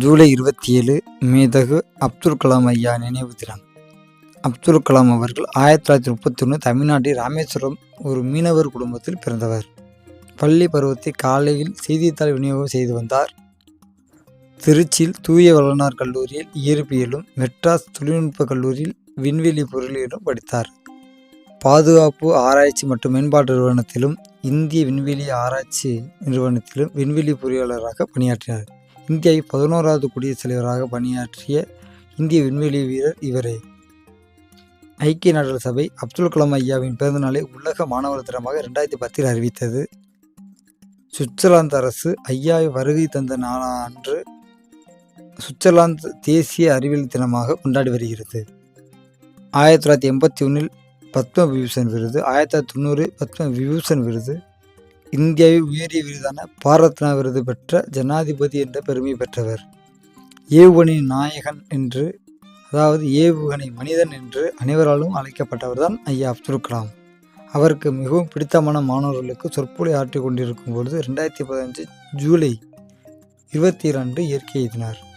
ஜூலை இருபத்தி ஏழு மேதகு அப்துல் கலாம் ஐயா நினைவு தினம் அப்துல் கலாம் அவர்கள் ஆயிரத்தி தொள்ளாயிரத்தி முப்பத்தி ஒன்று தமிழ்நாட்டில் ராமேஸ்வரம் ஒரு மீனவர் குடும்பத்தில் பிறந்தவர். பள்ளி பருவத்தை காலையில் செய்தித்தாள் விநியோகம் செய்து வந்தார். திருச்சியில் தூய வளனார் கல்லூரியில் இயற்பியலும் மெட்ராஸ் தொழில்நுட்ப கல்லூரியில் விண்வெளி பொருளியலும் படித்தார். பாதுகாப்பு ஆராய்ச்சி மற்றும் மேம்பாட்டு நிறுவனத்திலும் இந்திய விண்வெளி ஆராய்ச்சி நிறுவனத்திலும் விண்வெளி பொறியாளராக பணியாற்றினார். இந்திய பதினோராவது குடியரசுத் தலைவராக பணியாற்றிய இந்திய விண்வெளி வீரர் இவரே. ஐக்கிய நாடுகள் சபை அப்துல் கலாம் ஐயாவின் பிறந்தநாளை உலக மாணவர் தினமாக ரெண்டாயிரத்தி பத்தில் அறிவித்தது. சுவிட்சர்லாந்து அரசு ஐயாவை வருகை தந்த அன்று சுவிட்சர்லாந்து தேசிய அறிவியல் தினமாக கொண்டாடி வருகிறது. ஆயிரத்தி தொள்ளாயிரத்தி எண்பத்தி ஒன்றில் பத்ம விபூஷன் விருது ஆயிரத்தி தொள்ளாயிரத்தி தொண்ணூறு பத்ம விபூஷன் விருது இந்தியாவின் உயரிய விருதான பாரத்னா விருது பெற்ற ஜனாதிபதி என்ற பெருமை பெற்றவர். ஏவுகணை நாயகன் என்று அதாவது ஏவுகணை மனிதன் என்று அனைவராலும் அழைக்கப்பட்டவர் தான் ஐயா அப்துல் கலாம். அவருக்கு மிகவும் பிடித்தமான மாணவர்களுக்கு சொற்பொழி ஆற்றிக் கொண்டிருக்கும் பொழுது ரெண்டாயிரத்தி பதினஞ்சு ஜூலை இருபத்தி இரண்டு இயற்கை எழுதினார்